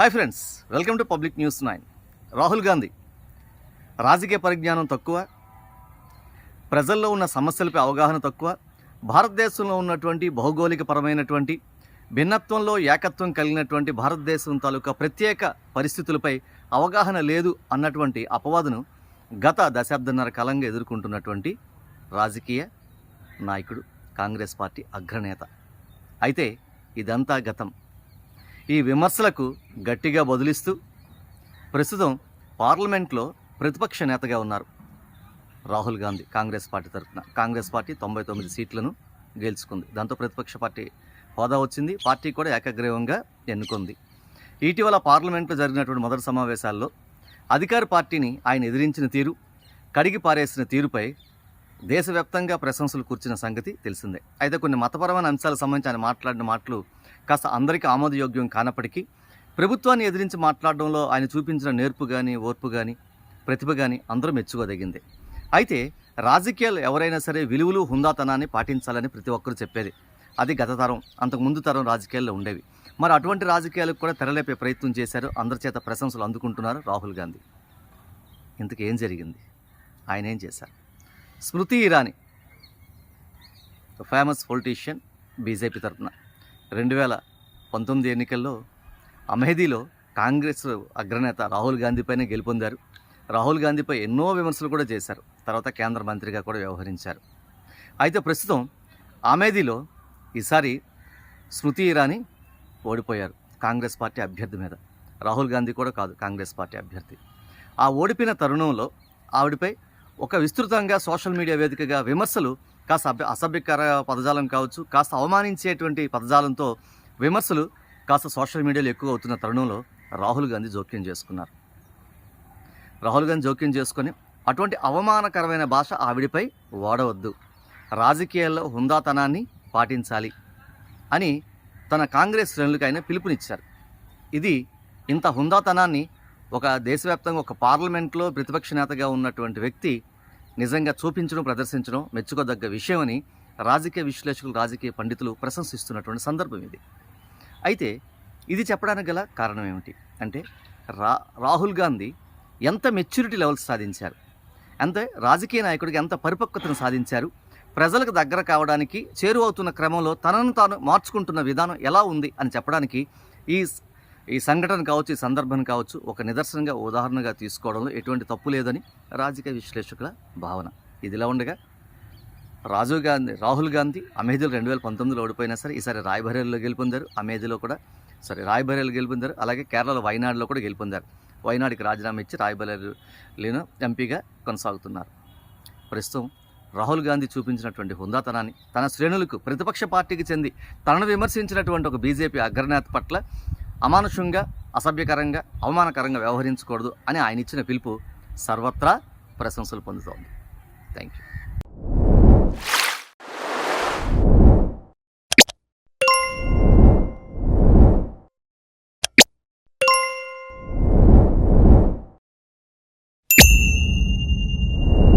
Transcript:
Hi friends welcome to public news nine. Rahul Gandhi రాజకీయ పరిజ్ఞానం తక్కువ ప్రజల్లో ఉన్న సమస్యలపై అవగాహన తక్కువ భారతదేశంలో ఉన్నటువంటి భౌగోళికపరమైనటువంటి భిన్నత్వంలో ఏకత్వం కలిగినటువంటి భారతదేశం తాలూకా ప్రత్యేక పరిస్థితులపై అవగాహన లేదు అన్నటువంటి అపవాదును గత దశాబ్దన్నర కాలంగా ఎదుర్కొంటున్నటువంటి రాజకీయ నాయకుడు కాంగ్రెస్ పార్టీ అగ్రనేత. అయితే ఇదంతా గతం. ఈ విమర్శలకు గట్టిగా బదులిస్తూ ప్రస్తుతం పార్లమెంట్లో ప్రతిపక్ష నేతగా ఉన్నారు. రాహుల్ గాంధీ కాంగ్రెస్ పార్టీ తరఫున కాంగ్రెస్ పార్టీ తొంభై తొమ్మిది సీట్లను గెలుచుకుంది. దాంతో ప్రతిపక్ష పార్టీ హోదా వచ్చింది. పార్టీ కూడా ఏకగ్రీవంగా ఎన్నుకుంది. ఇటీవల పార్లమెంట్లో జరిగినటువంటి మొదటి సమావేశాల్లో అధికార పార్టీని ఆయన ఎదిరించిన తీరు కడిగి పారేసిన తీరుపై దేశవ్యాప్తంగా ప్రశంసలు కూర్చిన సంగతి తెలిసిందే. అయితే కొన్ని మతపరమైన అంశాలకు సంబంధించి ఆయన మాట్లాడిన మాటలు కాస్త అందరికీ ఆమోదయోగ్యం కానప్పటికీ ప్రభుత్వాన్ని ఎదిరించి మాట్లాడడంలో ఆయన చూపించిన నేర్పు కానీ ఓర్పు కానీ ప్రతిభ కానీ అందరూ మెచ్చుకోదగింది. అయితే రాజకీయాలు ఎవరైనా సరే విలువలు హుందాతనాన్ని పాటించాలని ప్రతి ఒక్కరు చెప్పేది. అది గత తరం అంతకు ముందు తరం రాజకీయాల్లో ఉండేవి. మరి అటువంటి రాజకీయాలకు కూడా తెరలేపే ప్రయత్నం చేశారు. అందరి చేత ప్రశంసలు అందుకుంటున్నారు రాహుల్ గాంధీ. ఇంతకు ఏం జరిగింది? ఆయన ఏం చేశారు? Smriti Irani famous politician BJP తరఫున రెండు వేల పంతొమ్మిది ఎన్నికల్లో అమేధీలో కాంగ్రెస్ అగ్రనేత రాహుల్ గాంధీపైనే గెలుపొందారు. రాహుల్ గాంధీపై ఎన్నో విమర్శలు కూడా చేశారు. తర్వాత కేంద్ర మంత్రిగా కూడా వ్యవహరించారు. అయితే ప్రస్తుతం అమేధీలో ఈసారి స్మృతి ఇరానీ ఓడిపోయారు కాంగ్రెస్ పార్టీ అభ్యర్థి మీద. రాహుల్ గాంధీ కూడా కాదు కాంగ్రెస్ పార్టీ అభ్యర్థి. ఆ ఓడిపోయిన తరుణంలో ఆవిడపై ఒక విస్తృతంగా సోషల్ మీడియా వేదికగా విమర్శలు కాస్త అభ్య అసభ్యకర పదజాలం కావచ్చు కాస్త అవమానించేటువంటి పదజాలంతో విమర్శలు కాస్త సోషల్ మీడియాలో ఎక్కువ అవుతున్న తరుణంలో రాహుల్ గాంధీ జోక్యం చేసుకున్నారు. రాహుల్ గాంధీ జోక్యం చేసుకొని అటువంటి అవమానకరమైన భాష ఆవిడిపై వాడవద్దు. రాజకీయాల్లో హుందాతనాన్ని పాటించాలి అని తన కాంగ్రెస్ శ్రేణులకు ఆయన పిలుపునిచ్చారు. ఇది ఇంత హుందాతనాన్ని ఒక దేశవ్యాప్తంగా ఒక పార్లమెంట్లో ప్రతిపక్ష నేతగా ఉన్నటువంటి వ్యక్తి నిజంగా చూపించడం ప్రదర్శించడం మెచ్చుకోదగ్గ విషయమని రాజకీయ విశ్లేషకులు రాజకీయ పండితులు ప్రశంసిస్తున్నటువంటి సందర్భం ఇది. అయితే ఇది చెప్పడానికి గల కారణం ఏమిటి? అంటే రా రాహుల్ గాంధీ ఎంత మెచ్యూరిటీ లెవెల్స్ సాధించారు? అంతే రాజకీయ నాయకుడికి ఎంత పరిపక్వతను సాధించారు? ప్రజలకు దగ్గర కావడానికి చేరువవుతున్న క్రమంలో తనను తాను మార్చుకుంటున్న విధానం ఎలా ఉంది అని చెప్పడానికి ఈ ఈ సంఘటన కావచ్చు ఈ సందర్భం కావచ్చు ఒక నిదర్శనంగా ఉదాహరణగా తీసుకోవడంలో ఎటువంటి తప్పు లేదని రాజకీయ విశ్లేషకుల భావన. ఇదిలా ఉండగా రాజీవ్ గాంధీ రాహుల్ గాంధీ అమేధీలో రెండు వేల పంతొమ్మిదిలో ఓడిపోయినా సరే ఈసారి రాయ్బరేలీలో గెలుపొందారు. అమేధీలో కూడా సరే రాయబరేలు గెలుపొందారు. అలాగే కేరళలో వైనాడులో కూడా గెలుపొందారు. వైనాడుకి రాజీనామా ఇచ్చి రాయ్బరేలీలో ఎంపీగా కొనసాగుతున్నారు. ప్రస్తుతం రాహుల్ గాంధీ చూపించినటువంటి హుందాతనాన్ని తన శ్రేణులకు ప్రతిపక్ష పార్టీకి చెంది తనను విమర్శించినటువంటి ఒక బీజేపీ అగ్రనేత పట్ల అమానుషంగా అసభ్యకరంగా అవమానకరంగా వ్యవహరించకూడదు అని ఆయన ఇచ్చిన పిలుపు సర్వత్రా ప్రశంసలు పొందుతోంది. Thank you